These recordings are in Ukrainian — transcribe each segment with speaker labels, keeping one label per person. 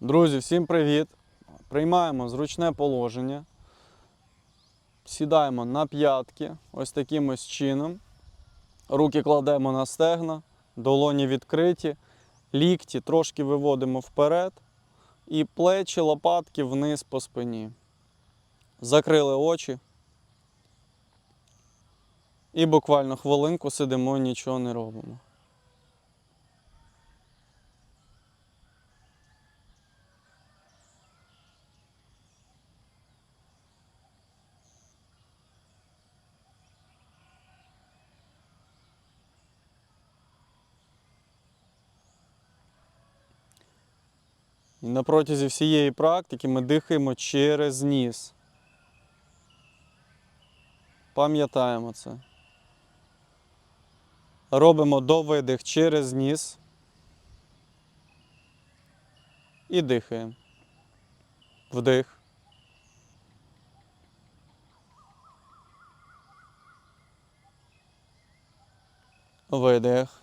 Speaker 1: Друзі, всім привіт! Приймаємо зручне положення. Сідаємо на п'ятки, ось таким ось чином. Руки кладемо на стегна, долоні відкриті, лікті трошки виводимо вперед і плечі, лопатки вниз по спині. Закрили очі. І буквально хвилинку сидимо, нічого не робимо. На протязі всієї практики ми дихаємо через ніс. Пам'ятаємо це. Робимо довидих через ніс. І дихаємо. Вдих. Видих.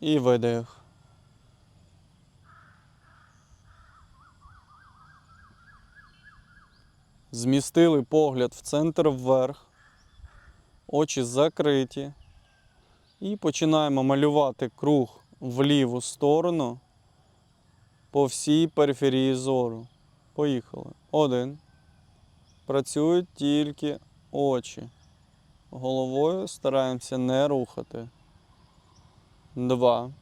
Speaker 1: І видих. Змістили погляд в центр вверх, очі закриті. І починаємо малювати круг в ліву сторону по всій периферії зору. Поїхали. Один. Працюють тільки очі. Головою стараємося не рухати. Два.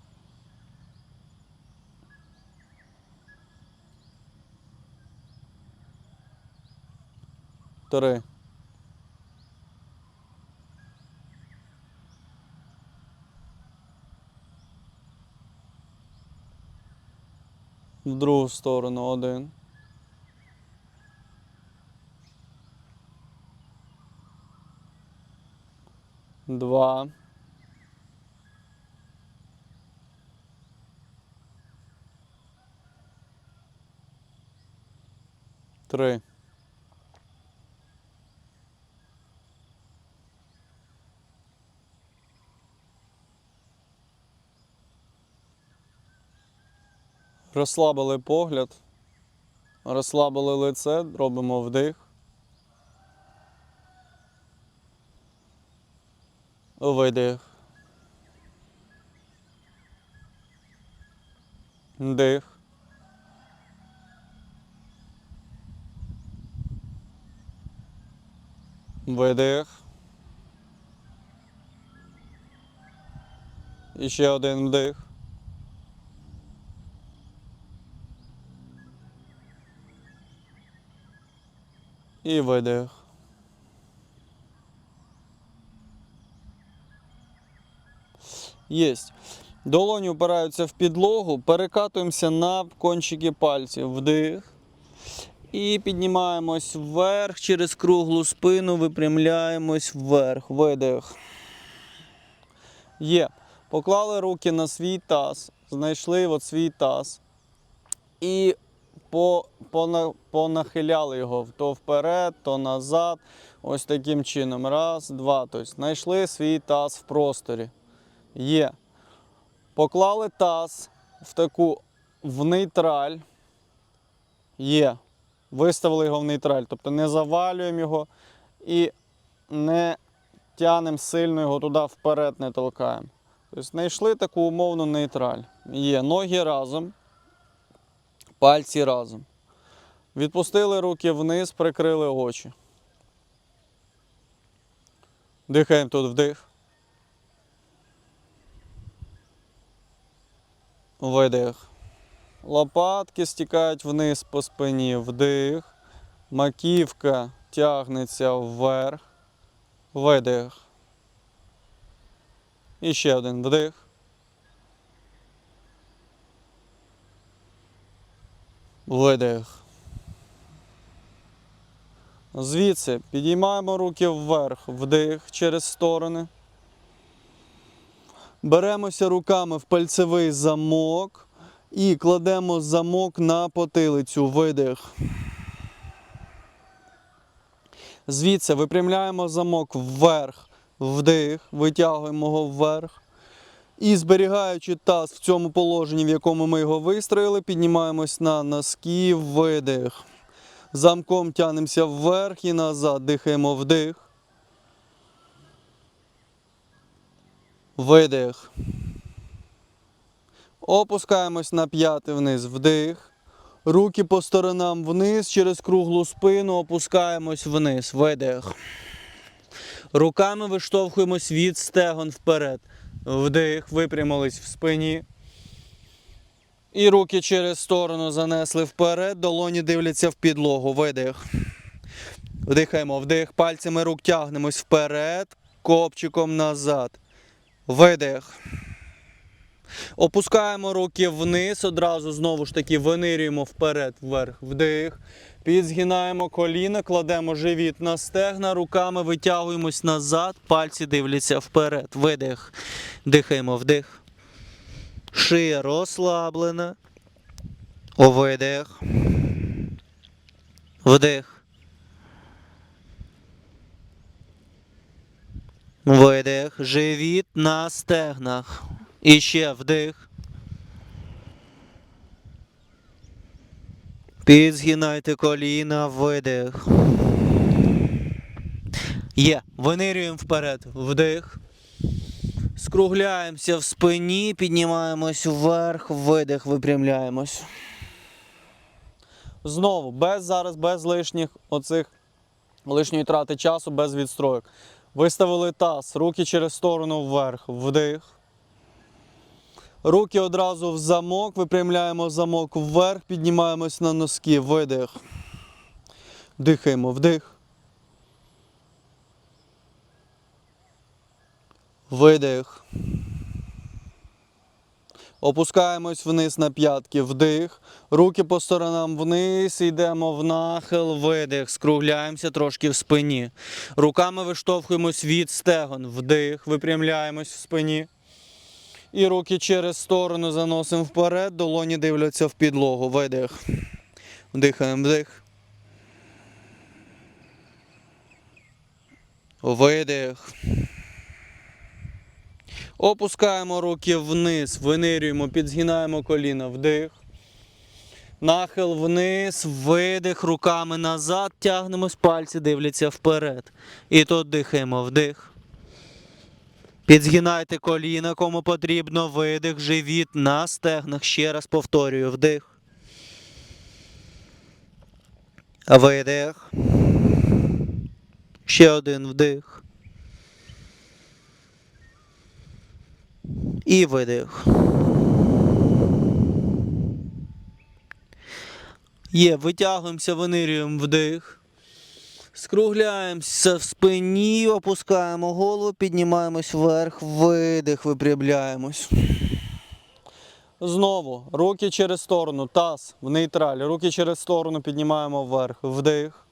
Speaker 1: Три. В другу сторону один. Два. Три. Розслабили погляд, розслабили лице, робимо вдих. Видих. Вдих. Видих. І ще один вдих. І видих. Єсть. Долоні впираються в підлогу, перекатуємося на кончики пальців. Вдих. І піднімаємось вверх через круглу спину, випрямляємось вверх. Видих. Є. Поклали руки на свій таз, знайшли от свій таз. І по, пона- понахиляли його то вперед, то назад. Ось таким чином. Раз, два. Тобто знайшли свій таз в просторі. Є. Поклали таз в таку в нейтраль. Є. виставили його в нейтраль. Тобто не завалюємо його і не тянемо сильно його туди вперед, не толкаємо. Тобто знайшли таку умовну нейтраль. Є ноги разом, пальці разом. Відпустили руки вниз, прикрили очі. Дихаємо тут вдих. Видих. Лопатки стікають вниз по спині. Вдих. Маківка тягнеться вверх. Видих. І ще один вдих. Видих. Звідси підіймаємо руки вверх, вдих через сторони. Беремося руками в пальцевий замок і кладемо замок на потилицю. Видих. Звідси випрямляємо замок вверх, вдих, витягуємо його вверх. І зберігаючи таз в цьому положенні, в якому ми його вистроїли, піднімаємось на носки, видих. Замком тянемося вверх і назад. Дихаємо вдих. Видих. Опускаємось на п'яти вниз. Вдих. Руки по сторонам вниз, через круглу спину опускаємось вниз. Видих. Руками виштовхуємось від стегон вперед. Вдих, випрямились в спині. І руки через сторону занесли вперед, долоні дивляться в підлогу. Видих. Вдихаємо, вдих. Пальцями рук тягнемось вперед, копчиком назад. Видих. Опускаємо руки вниз, одразу знову ж таки винирюємо вперед, вверх, вдих. Підзгинаємо коліна, кладемо живіт на стегна, руками витягуємось назад, пальці дивляться вперед. Видих. Дихаємо вдих. Шия розслаблена. Видих. Вдих. Видих. Живіт на стегнах. І ще вдих. Підзгинайте коліна, видих. Є. Винирюємо вперед. Вдих. Скругляємося в спині, піднімаємось вверх, видих, випрямляємось. Знову, без зараз, без лишніх оцих лишньої трати часу, без відстроїк. Виставили таз, руки через сторону вверх, вдих. Руки одразу в замок, випрямляємо замок вверх, піднімаємось на носки, видих. Дихаємо, вдих. Видих. Опускаємось вниз на п'ятки, вдих. Руки по сторонам вниз, йдемо в нахил, видих. Скругляємося трошки в спині. Руками виштовхуємось від стегон, вдих, випрямляємось в спині. І руки через сторону заносимо вперед, долоні дивляться в підлогу. Видих. Вдихаємо вдих. Видих. Опускаємо руки вниз, винирюємо, підзгинаємо коліна, вдих. Нахил вниз, видих, руками назад, тягнемось, пальці дивляться вперед. І тут дихаємо, вдих. Підзгинайте коліна, кому потрібно, видих, живіт на стегнах. Ще раз повторюю, вдих. Видих. Ще один вдих. І видих. Є, витягуємося, винирюємо вдих. Скругляємося в спині, опускаємо голову, піднімаємось вверх, видих, випрямляємось. Знову руки через сторону, таз в нейтралі. Руки через сторону піднімаємо вверх. Вдих.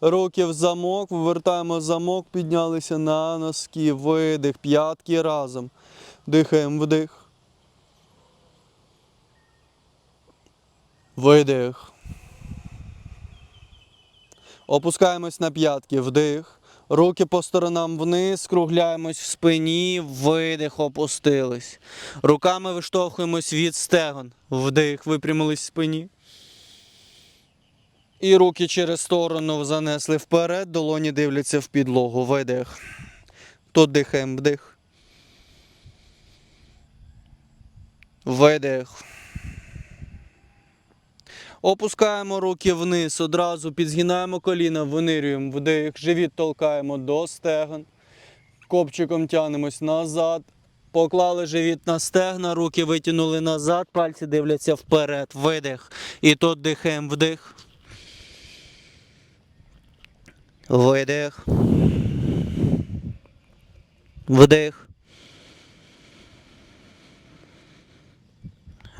Speaker 1: Руки в замок, вивертаємо замок, піднялися на носки. Видих. П'ятки разом. Дихаємо вдих. Видих. Опускаємось на п'ятки, вдих. Руки по сторонам вниз, скругляємось в спині, видих, опустились. Руками виштовхуємось від стегон. Вдих, випрямились в спині. І руки через сторону занесли вперед, долоні дивляться в підлогу. Видих. Тут дихаємо вдих. Видих. Опускаємо руки вниз, одразу підзгинаємо коліна, винирюємо вдих, живіт толкаємо до стегон. Копчиком тягнемось назад. Поклали живіт на стегна, руки витягнули назад, пальці дивляться вперед. Видих. І тут дихаємо вдих. Видих. Вдих.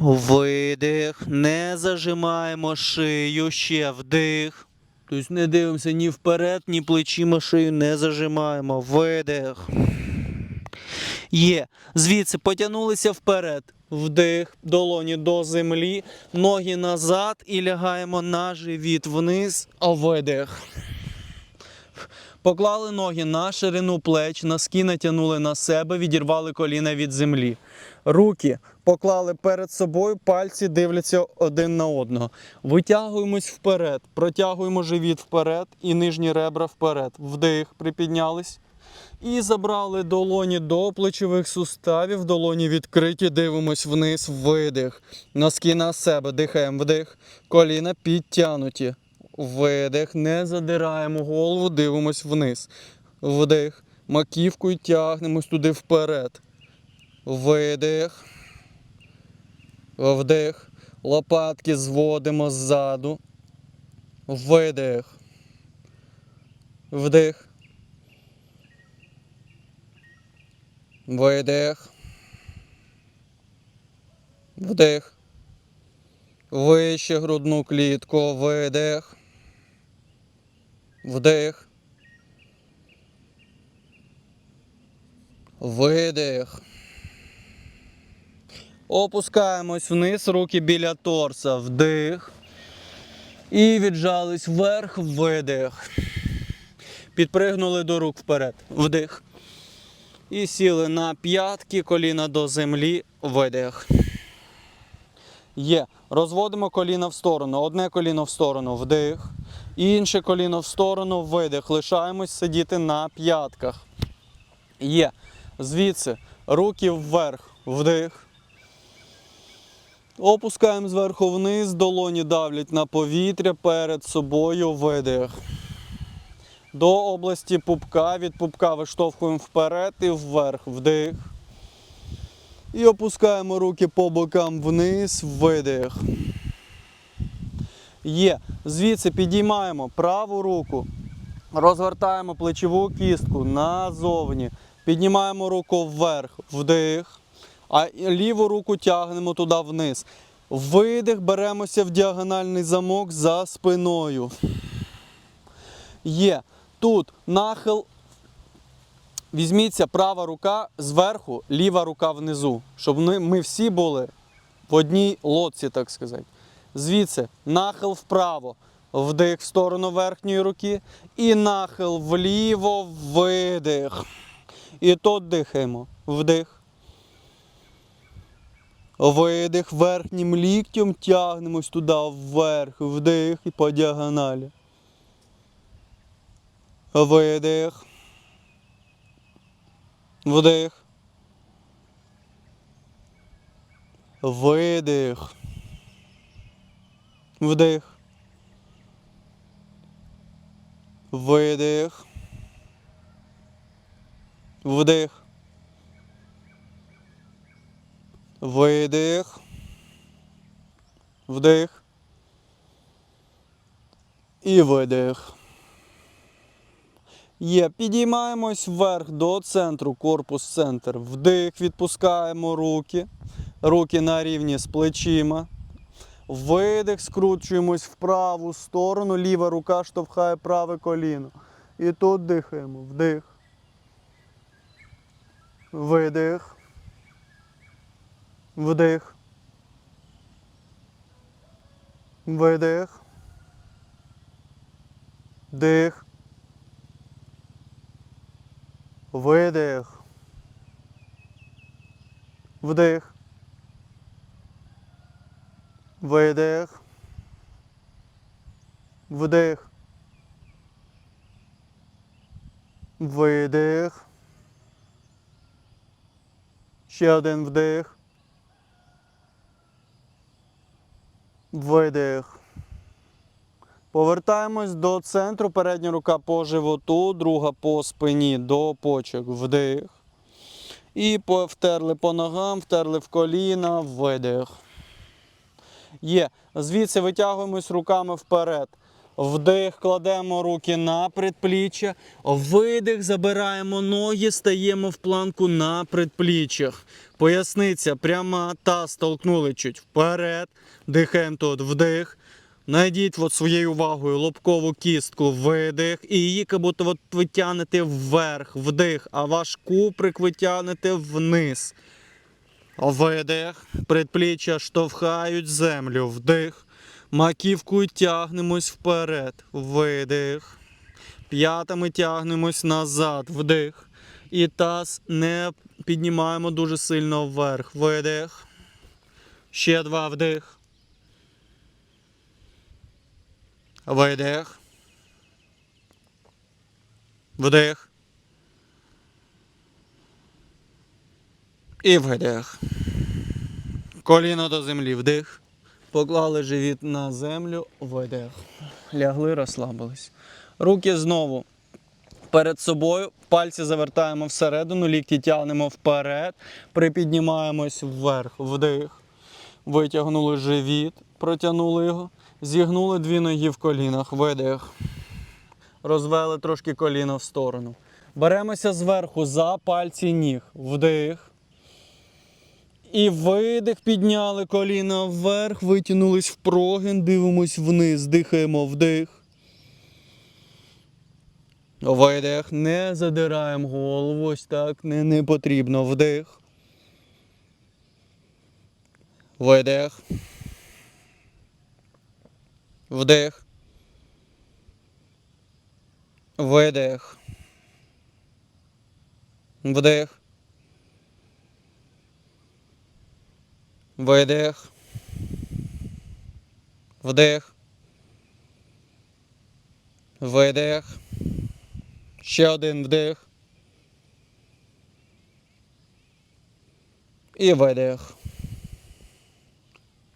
Speaker 1: Видих. Не зажимаємо шию. Ще вдих. Тобто не дивимося ні вперед, ні плечима шию не зажимаємо. Видих. Є. Звідси потягнулися вперед. Вдих, долоні до землі, ноги назад і лягаємо на живіт вниз. Видих. Поклали ноги на ширину плеч, носки натягнули на себе, відірвали коліна від землі. Руки поклали перед собою, пальці дивляться один на одного. Витягуємось вперед, протягуємо живіт вперед і нижні ребра вперед. Вдих, припіднялись. І забрали долоні до плечових суставів, долоні відкриті, дивимось вниз, видих. Носки на себе, дихаємо вдих, коліна підтянуті. Видих, не задираємо голову, дивимось вниз. Вдих. Маківкою тягнемось туди вперед. Видих. Вдих. Лопатки зводимо ззаду. Видих. Вдих. Видих. Вдих. Вище грудну клітку. Видих. Вдих. Видих. Опускаємось вниз, руки біля торса. Вдих. І віджались вверх, видих. Підпригнули до рук вперед. Вдих. І сіли на п'ятки, коліна до землі, видих. Є. Розводимо коліна в сторону. Одне коліно в сторону, вдих. Інше коліно в сторону, видих. Лишаємось сидіти на п'ятках. Є. Звідси. Руки вверх, вдих. Опускаємо зверху вниз, долоні давлять на повітря перед собою, видих. До області пупка, від пупка виштовхуємо вперед і вверх, вдих. І опускаємо руки по бокам вниз, видих. Є. Звідси підіймаємо праву руку, розгортаємо плечову кістку назовні. Піднімаємо руку вверх, вдих. А ліву руку тягнемо туди вниз. Видих, беремося в діагональний замок за спиною. Є. Тут нахил. Візьміться права рука зверху, ліва рука внизу, щоб ми, всі були в одній лодці, так сказати. Звідси нахил вправо, вдих в сторону верхньої руки і нахил вліво, видих. І тут дихаємо. Вдих. Видих верхнім ліктем тягнемось туди вверх, вдих і по діагоналі. Видих. Вдих. Видих. Вдих. Видих. Вдих. Видих. Вдих. І видих. Є. Підіймаємось вверх до центру, корпус центр. Вдих, відпускаємо руки. Руки на рівні з плечима. Видих, скручуємось в праву сторону. Ліва рука штовхає праве коліно. І тут дихаємо. Вдих. Видих. Вдих. Видих. Дих. Видих. Вдих. Видих. Вдих. Видих. Ще один вдих. Видих. Повертаємось до центру. Передня рука по животу, друга по спині до почок. Вдих. І втерли по ногам, втерли в коліна, видих. Є. Звідси витягуємось руками вперед. Вдих, кладемо руки на предпліччя. Видих, забираємо ноги, стаємо в планку на предпліччях. Поясниця пряма таз толкнули чуть вперед. Дихаємо тут вдих. Найдіть от своєю увагою лобкову кістку, видих, і її як будто от ви вверх, вдих, а ваш куприк ви тягнете вниз. Видих, предпліччя штовхають землю, вдих. Маківкою тягнемось вперед, видих. П'ятами тягнемось назад, вдих. І таз не піднімаємо дуже сильно вверх. Видих. Ще два вдих. Видих. Вдих. І видих. Коліно до землі. Вдих. Поклали живіт на землю. Видих. Лягли, розслабились. Руки знову перед собою. Пальці завертаємо всередину, лікті тягнемо вперед. Припіднімаємось вверх. Вдих. Витягнули живіт, протягнули його. Зігнули дві ноги в колінах. Видих. Розвели трошки коліно в сторону. Беремося зверху за пальці ніг. Вдих. І видих, підняли коліна вверх, витягнулись в прогин, дивимось вниз, дихаємо вдих. Видих. Не задираємо голову, ось так, не, не потрібно. Вдих. Видих. Вдих. Видих. Вдих. Видих. Вдих. Видих. Ще один вдих. І видих.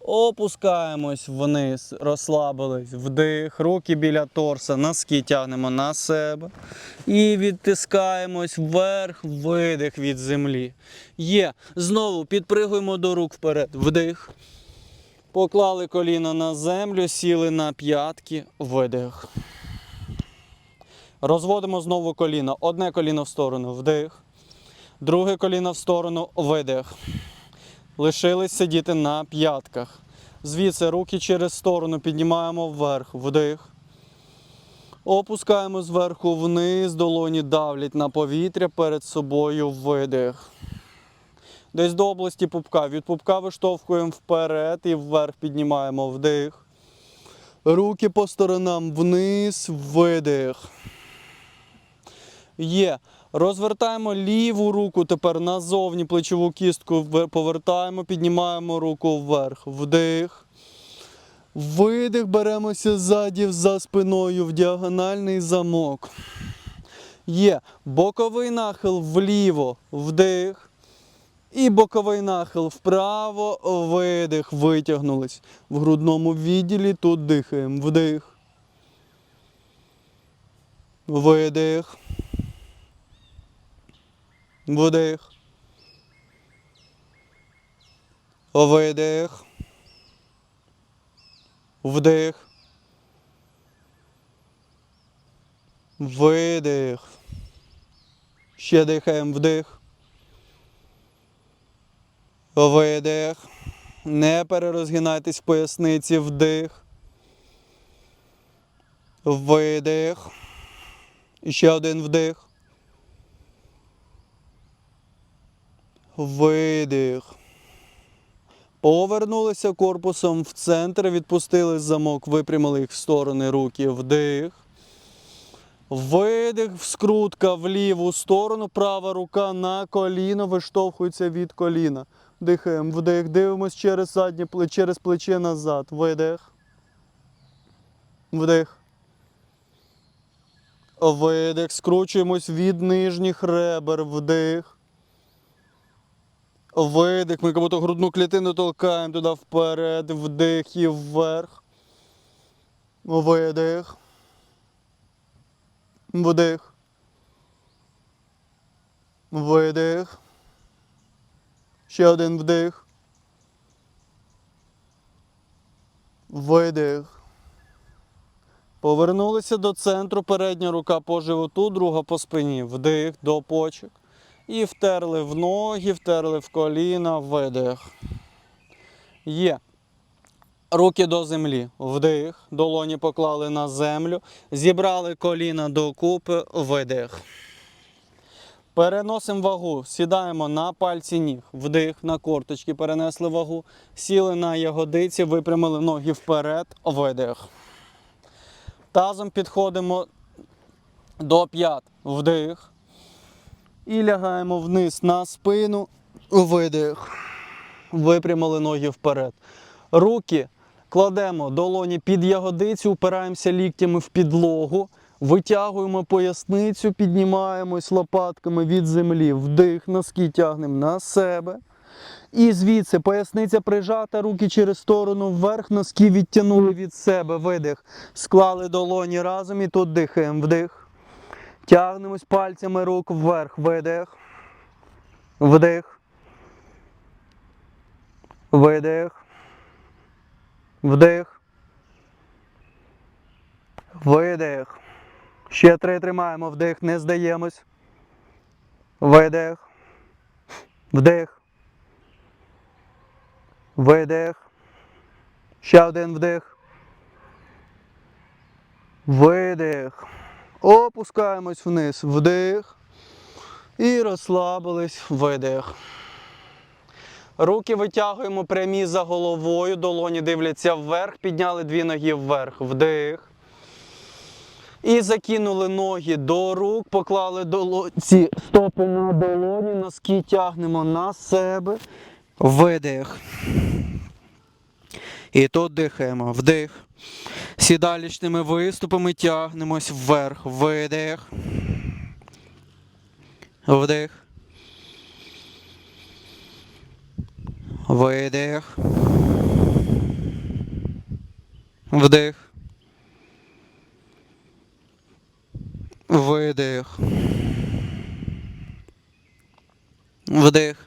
Speaker 1: Опускаємось вниз, розслабились, вдих, руки біля торса, носки тягнемо на себе. І відтискаємось вверх, видих від землі. Є. Знову підпригуємо до рук вперед. Вдих. Поклали коліно на землю, сіли на п'ятки, видих. Розводимо знову коліно. Одне коліно в сторону, вдих. Друге коліно в сторону, видих. Лишились сидіти на п'ятках. Звідси руки через сторону піднімаємо вверх, вдих. Опускаємо зверху вниз, долоні давлять на повітря перед собою видих. Десь до області пупка. Від пупка виштовхуємо вперед і вверх піднімаємо вдих. Руки по сторонам вниз, видих. Є. Розвертаємо ліву руку тепер назовні плечову кістку повертаємо, піднімаємо руку вверх. Вдих. Видих, беремося ззаді за спиною в діагональний замок. Є боковий нахил вліво, вдих. І боковий нахил вправо, видих, витягнулись. В грудному відділі тут дихаємо. Вдих. Видих. Вдих. Видих. Вдих. Видих. Ще дихаємо вдих. Видих. Не перерозгинайтесь в поясниці. Вдих. Видих. І ще один вдих. Видих. Повернулися корпусом в центр, відпустили замок, випрямили їх в сторони руки. Вдих. Видих, скрутка в ліву сторону, права рука на коліно, виштовхується від коліна. Дихаємо, вдих, дивимось через заднє через плече назад. Видих. Вдих. видих. Скручуємось від нижніх ребер, вдих. Видих. Ми як будто грудну клітину толкаємо туди вперед, вдих і вверх. Видих. Вдих. Видих. Ще один вдих. Видих. Повернулися до центру. Передня рука по животу, друга по спині. Вдих до почок. І втерли в ноги, втерли в коліна, видих. Є. Руки до землі. Вдих. Долоні поклали на землю. Зібрали коліна докупи. Видих. Переносимо вагу, сідаємо на пальці ніг, вдих, на корточки перенесли вагу, сіли на ягодиці, випрямили ноги вперед, видих. Тазом підходимо до п'ят, вдих. І лягаємо вниз на спину, видих. Випрямили ноги вперед. Руки кладемо долоні під ягодицю, упираємося ліктями в підлогу. Витягуємо поясницю, піднімаємось лопатками від землі, вдих, носки тягнемо на себе. І звідси поясниця прижата, руки через сторону вверх, носки відтягнули від себе, видих. Склали долоні разом і тут дихаємо, вдих. Тягнемось пальцями рук вверх, видих. Вдих. Видих. Вдих. Видих. Ще три тримаємо. Вдих, не здаємось. Видих. Вдих. Видих. Ще один вдих. Видих. Опускаємось вниз. Вдих. І розслабились. Видих. Руки витягуємо прямі за головою, долоні дивляться вверх, підняли дві ноги вверх. Вдих. І закинули ноги до рук, поклали доло... ці стопи на долоні, носки тягнемо на себе. Видих. І тут дихаємо. Вдих. Сідалічними виступами тягнемось вверх. Видих. Вдих. Видих. Вдих. Видих. Вдих.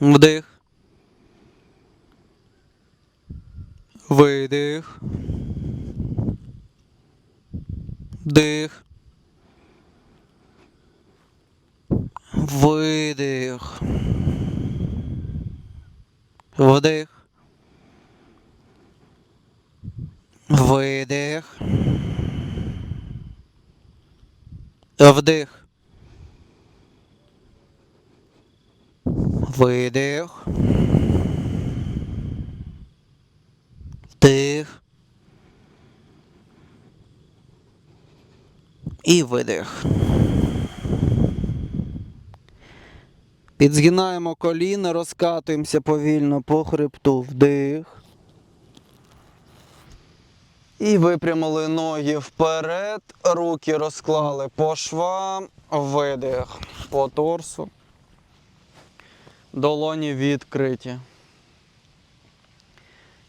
Speaker 1: Вдих. Видих. Вдих. Видих. Вдих. Видих. Вдих. Видих. Вдих. І видих. Підзгинаємо коліна, розкатуємося повільно по хребту. Вдих. І випрямили ноги вперед, руки розклали по швам, видих по торсу. Долоні відкриті.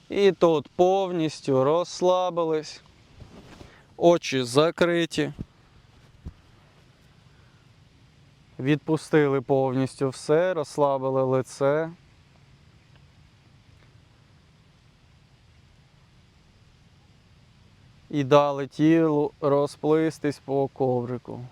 Speaker 1: І тут повністю розслабились, очі закриті. Відпустили повністю все, розслабили лице. І дали тілу розплистись по коврику.